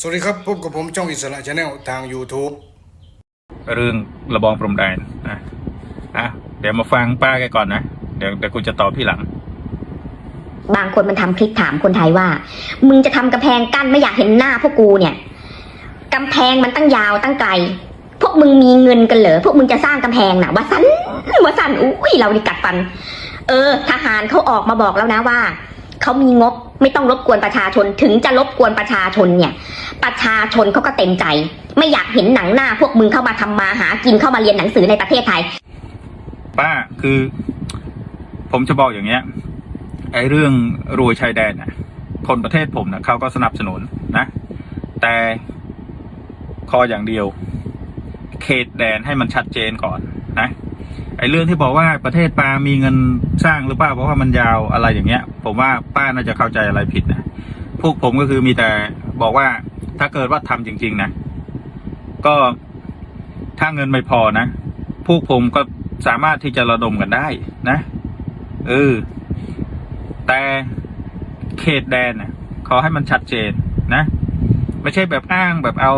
สวัสดีครับพบกับผมจ้องอิสระชาแนลทาง YouTube เรื่องระบองพรมแดนนะอะเดี๋ยวมาฟังป้าแกก่อนนะ เดี๋ยวเดี๋ยวกูจะตอบพี่หลัง บางคนมันทำคลิปถามคนไทยว่า มึงจะทำกำแพงกั้นไม่อยากเห็นหน้าพวกกูเนี่ยกำแพงมันตั้งยาวตั้งไกล พวกมึงมีเงินกันเหรอพวกมึงจะสร้างกำแพงน่ะว่าสันว่าสันอุ้ยเราดิกัดฟัน เออ ทหารเขาออกมาบอกแล้วนะว่าเขามีงบ ไม่ต้องรบกวนประชาชนถึงจะรบกวนประชาชนเนี่ย ประชาชนเขาก็เต็มใจ ไม่อยากเห็นหนังหน้าพวกมึงเข้ามาทำมาหากินเข้ามาเรียนหนังสือในประเทศไทย ป้าคือ ผมจะบอกอย่างเงี้ยไอ้เรื่องรวยชายแดนน่ะ คนประเทศผมนะเขาก็สนับสนุนนะ แต่ขออย่างเดียว เขตแดนให้มันชัดเจนก่อนนะ เรื่องที่บอกว่าประเทศปามีเงินสร้างหรือเปล่าเพราะว่ามันยาวอะไรอย่างเงี้ย ผมว่าป้าน่าจะเข้าใจอะไรผิดนะพวกผมก็คือมีแต่บอกว่าถ้าเกิดว่าทำจริง ๆ นะ ก็ถ้าเงินไม่พอนะพวกผมก็สามารถที่จะระดมกันได้นะเออแต่เขตแดนน่ะขอให้มันชัดเจนนะ ไม่ใช่แบบอ้างแบบเอา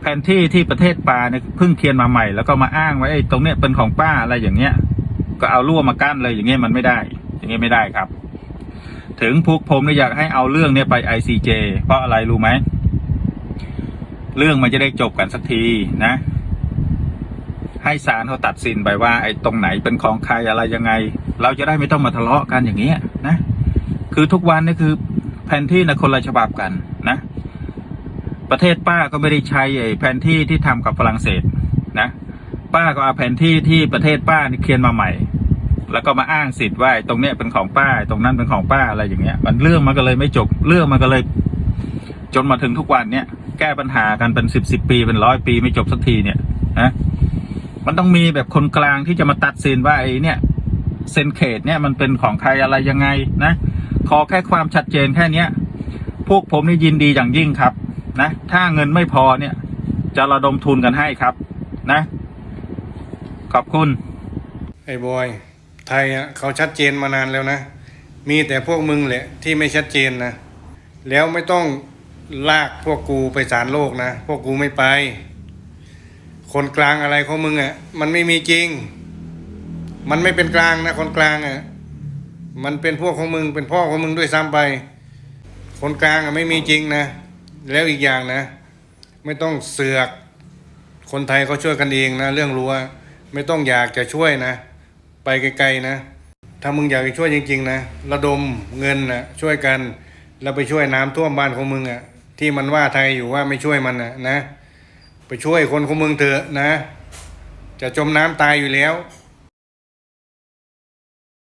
แผนที่ที่ประเทศปาเนี่ยเพิ่งเขียนมาใหม่แล้วก็มาอ้างไว้ไอ้ตรงเนี้ยเป็นของป้าอะไรอย่างเงี้ย ก็เอารั่วมากั้นเลยอย่างเงี้ยมันไม่ได้ อย่างเงี้ยไม่ได้ครับ ถึงพวกผมเนี่ยอยากให้เอาเรื่องเนี้ยไป ICJ เพราะอะไรรู้ไหมเรื่องมันจะได้จบกันสักทีนะ ให้ศาลเขาตัดสินไปว่า ไอ้ตรงไหนเป็นของใครอะไรยังไง เราจะได้ไม่ต้องมาทะเลาะกันอย่างเงี้ยนะ คือทุกวันนี่คือแผนที่นะคนละฉบับกัน ประเทศป้าก็ไม่ได้ใช้ไอ้แผนที่ที่ทำกับฝรั่งเศสนะ ป้าก็เอาแผนที่ที่ประเทศป้านี่เขียนมาใหม่ แล้วก็มาอ้างสิทธิ์ว่าตรงเนี้ยเป็นของป้า ตรงนั้นเป็นของป้าอะไรอย่างเงี้ย มันเรื่องมันก็เลยไม่จบเรื่องมันก็เลย จนมาถึงทุกวันเนี้ยแก้ปัญหากันเป็นสิบสิบปีเป็นร้อยปีไม่จบสักทีเนี่ยนะมันต้องมีแบบคนกลางที่จะมาตัดสินว่าไอ้เนี่ยเซนเขตเนี่ยมันเป็นของใครอะไรยังไงนะขอแค่ความชัดเจนแค่เนี้ย พวกผมนี่ยินดีอย่างยิ่งครับ นะ ถ้าเงินไม่พอเนี่ย จะระดมทุนกันให้ครับ นะ ขอบคุณ ไอ้บอย ไทยอะเขาชัดเจนมานานแล้วนะ มีแต่พวกมึงแหละที่ไม่ชัดเจนนะ แล้วไม่ต้องลากพวกกูไปศาลโลกนะ พวกกูไม่ไป คนกลางอะไรของมึงอะ มันไม่มีจริง มันไม่เป็นกลางนะ คนกลางอะ มันเป็นพวกของมึง เป็นพ่อของมึงด้วยซ้ำไป คนกลางอะไม่มีจริงนะ แล้วอีกอย่างนะ ไม่ต้องเสือก คนไทยเขาช่วยกันเองนะ เรื่องรั้วไม่ต้องอยากจะช่วยนะ ไปไกลๆนะ ถ้ามึงอยากจะช่วยจริง ๆ นะ ระดมเงินนะช่วยกันแล้วไปช่วยน้ำท่วมบ้านของมึงอะ่ะ ที่มันว่าไทยอยู่ว่าไม่ช่วยมันนะนะ ไปช่วยคนของมึงเถอะนะ จะจมน้ำตายอยู่แล้ว